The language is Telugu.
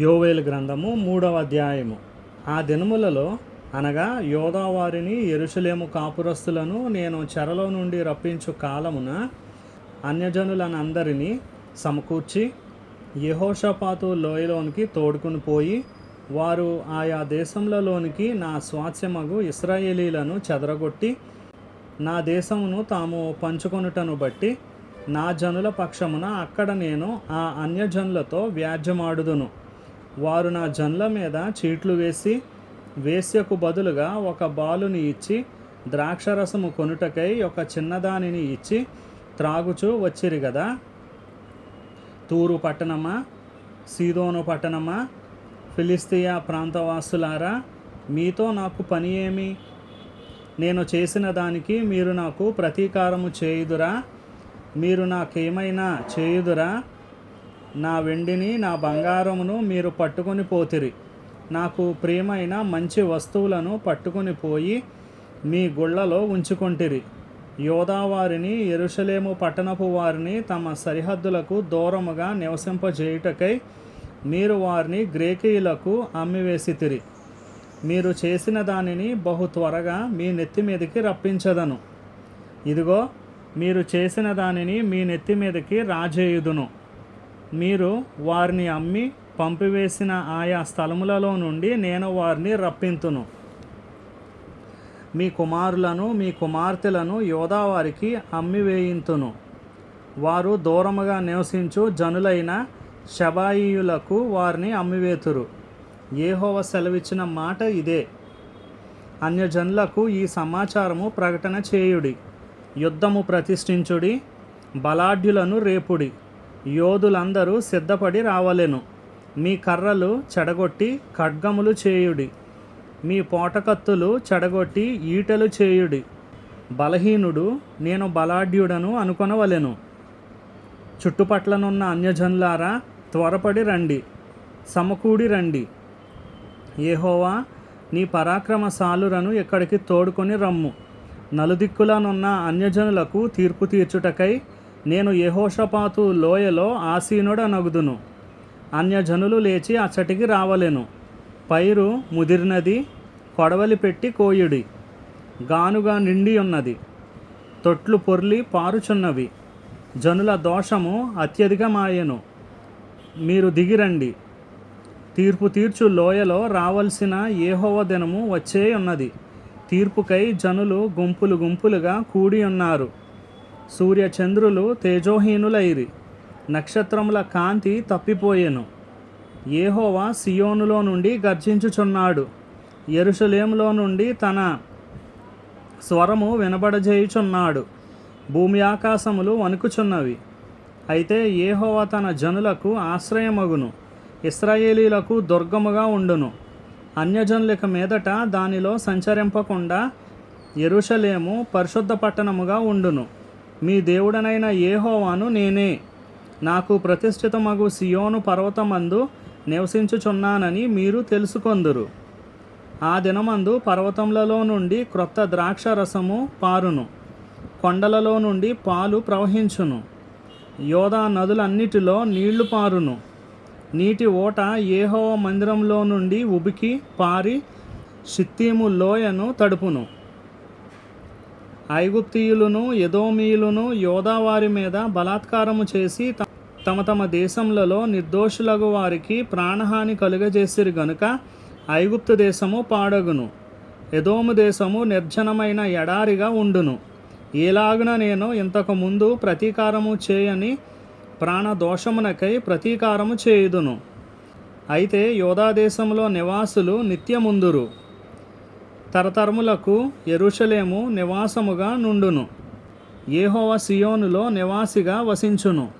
యోవేలు గ్రంథము మూడవ అధ్యాయము. ఆ దినములలో అనగా యోదావారిని ఎరుషలేము కాపురస్తులను నేను చెరలో నుండి రప్పించు కాలమున అన్యజనులనందరినీ సమకూర్చి యహోషపాతు లోయలోనికి తోడుకుని పోయి వారు ఆయా దేశంలోనికి నా స్వాస్యమగు ఇస్రాయేలీలను చెదరగొట్టి నా దేశమును తాము పంచుకొనుటను బట్టి నా జనుల పక్షమున అక్కడ నేను ఆ అన్యజనులతో వ్యాజ్యమాడుదును. వారు నా జన్ల మీద చీట్లు వేసి వేశ్యకు బదులుగా ఒక బాలుని ఇచ్చి ద్రాక్షరసము కొనుటకై ఒక చిన్నదానిని ఇచ్చి త్రాగుచూ వచ్చిరి కదా తూరు పట్టణమా? సీదోను పట్టణమా? ఫిలిస్తియా ప్రాంతవాసులారా మీతో నాకు పని ఏమి? నేను చేసిన దానికి మీరు నాకు ప్రతీకారము చేయుదురా? మీరు నాకేమైనా చేయుదురా? నా వెండిని నా బంగారమును మీరు పట్టుకొని పోతిరి. నాకు ప్రియమైన మంచి వస్తువులను పట్టుకొని పోయి మీ గుళ్ళలో ఉంచుకొంటిరి. యోదావారిని ఎరుషలేము పట్టణపు వారిని తమ సరిహద్దులకు దూరముగా నివసింపజేయుటకై మీరు వారిని గ్రేకీయులకు అమ్మివేసితిరి. మీరు చేసిన దానిని బహు త్వరగా మీ నెత్తి మీదకి రప్పించదను. ఇదిగో మీరు చేసిన దానిని మీ నెత్తి మీదకి రాజేయుదును. మీరు వారిని అమ్మి పంపివేసిన ఆయా స్థలములలో నుండి నేను వారిని రప్పింతును. మీ కుమారులను మీ కుమార్తెలను యోధావారికి అమ్మివేయింతును. వారు దూరముగా నివసించు జనులైన శబాయియులకు వారిని అమ్మివేతురు. ఏహోవ సెలవిచ్చిన మాట ఇదే. అన్యజనులకు ఈ సమాచారము ప్రకటన చేయుడి. యుద్ధము ప్రతిష్ఠించుడి. బలాఢ్యులను రేపుడి. యోధులందరూ సిద్ధపడి రావలెను. మీ కర్రలు చెడగొట్టి ఖడ్గములు చేయుడి. మీ పోటకత్తులు చెడగొట్టి ఈటలు చేయుడి. బలహీనుడు నేను బలాఢ్యుడను అనుకొనవలెను. చుట్టుపట్లనున్న అన్యజనులారా త్వరపడి రండి. సమకూడి రండి. ఏహోవా నీ పరాక్రమశాలురను ఇక్కడికి తోడుకొని రమ్ము. నలుదిక్కులనున్న అన్యజనులకు తీర్పు తీర్చుటకై నేను యహోషపాతు లోయలో ఆసీనుడనగుదును అన్యజనులు లేచి అచ్చటికి రావలెను. పైరు ముదిరినది కొడవలి పెట్టి కోయుడి. గానుగా నిండి ఉన్నది తొట్లు పొర్లి పారుచున్నవి. జనుల దోషము అత్యధికమాయెను. మీరు దిగిరండి. తీర్పు తీర్చు లోయలో రావలసిన ఏహోవ దినము వచ్చే ఉన్నది తీర్పుకై జనులు గుంపులు గుంపులుగా కూడి ఉన్నారు సూర్యచంద్రులు తేజోహీనులైరి. నక్షత్రముల కాంతి తప్పిపోయెను. ఏహోవా సియోనులో నుండి గర్జించుచున్నాడు. ఎరుషలేములో నుండి తన స్వరము వినబడజేయుచున్నాడు. భూమి ఆకాశములు వణుకుచున్నవి. అయితే ఏహోవా తన జనులకు ఆశ్రయమగును. ఇస్రాయేలీలకు దుర్గముగా ఉండును. అన్యజనులక మీదట దానిలో సంచరింపకుండా ఎరుషలేము పరిశుద్ధ పట్టణముగా ఉండును. మీ దేవుడనైన ఏహోవాను నేనే. నాకు ప్రతిష్ఠితమగు సియోను పర్వతమందు నివసించుచున్నానని మీరు తెలుసుకొందురు. ఆ దినమందు పర్వతములలో నుండి క్రొత్త ద్రాక్ష రసము పారును. కొండలలో నుండి పాలు ప్రవహించును. యోధా నదులన్నిటిలో నీళ్ళు పారును. నీటి ఓట ఏహో మందిరంలో నుండి ఉబికి పారి షిత్తీము లోయను తడుపును. ఐగుప్తీయులను ఎదోమీయులను యోధావారి మీద బలాత్కారము చేసి తమ తమ దేశములలో నిర్దోషులగు వారికి ప్రాణహాని కలుగజేసిరు గనుక ఐగుప్తు దేశము పాడగును. ఎదోము దేశము నిర్జనమైన ఎడారిగా ఉండును. ఏలాగున నేను ఇంతకు ముందు ప్రతీకారము చేయని ప్రాణదోషమునకై ప్రతీకారము చేయుదును. అయితే యోధాదేశంలో నివాసులు నిత్యముందురు. తరతరములకు ఎరుషలేము నివాసముగా నుండును. ఏహోవ సియోనులో నివాసిగా వసించును.